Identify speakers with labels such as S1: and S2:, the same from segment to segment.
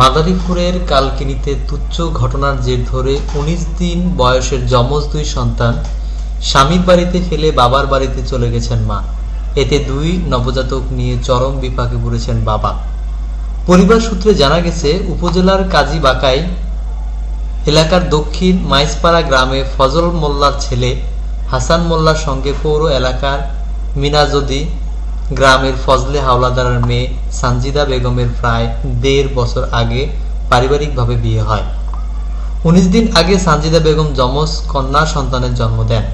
S1: মাদারীপুরের কালকিনিতে তুচ্ছ ঘটনার জের ধরে উনিশ দিন বয়সের যমজ দুই সন্তান স্বামীর বাড়িতে ফেলে বাবার বাড়িতে চলে গেছেন মা। এতে দুই নবজাতক নিয়ে চরম বিপাকে পড়েছেন বাবা। পরিবার সূত্রে জানা গেছে, উপজেলার কাজীবাকাই এলাকার দক্ষিণ মাইসপাড়া গ্রামে ফজল মোল্লার ছেলে হাসান মোল্লার সঙ্গে পৌর এলাকার মিনাজদি গ্রামের ফজলে হাওলাদারের মেয়ে সানজিদা বেগমের প্রায় দেড় বছর আগে পারিবারিকভাবে বিয়ে হয়। উনিশ দিন আগে সানজিদা বেগম যমজ কন্যা সন্তানের জন্ম দেন।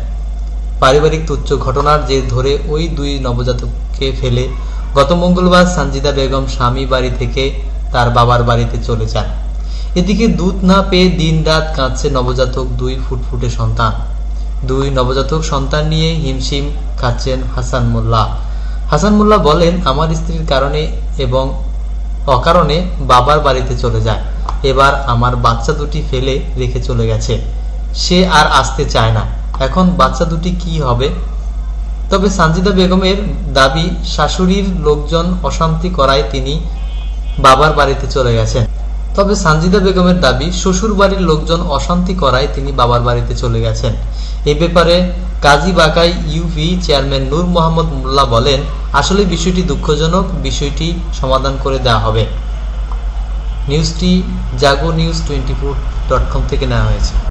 S1: পারিবারিক তুচ্ছ ঘটনার জের ধরে ওই দুই নবজাতককে ফেলে গত মঙ্গলবার সানজিদা বেগম স্বামী বাড়ি থেকে তার বাবার বাড়িতে চলে যান। এদিকে দুধ না পেয়ে দিনরাত কাঁদছে নবজাতক দুই ফুটফুটে সন্তান। দুই নবজাতক সন্তান নিয়ে হিমশিম খাচ্ছেন হাসান মোল্লা। হাসান মোল্লা বলেন, আমার স্ত্রীর কারণে এবং অকারণে বাবার বাড়িতে চলে যায়। এবার আমার বাচ্চা দুটি ফেলে রেখে চলে গেছে। সে আর আসতে চায় না। এখন বাচ্চা দুটি কি হবে? তবে সানজিদা বেগমের দাবি, শাশুড়ির লোকজন অশান্তি করায় তিনি বাবার বাড়িতে চলে গেছেন। তবে সানজিদা বেগমের দাবি শ্বশুর বাড়ির লোকজন অশান্তি করায় তিনি বাবার বাড়িতে চলে গেছেন। এ ব্যাপারে কাজী বাকাই ইউপি চেয়ারম্যান নূর মোহাম্মদ মোল্লা বলেন আসলে বিষয়টি দুঃখজনক, বিষয়টি সমাধান করে দেওয়া হবে। নিউজটি Jago news twenty four dot com থেকে নেওয়া হয়েছে।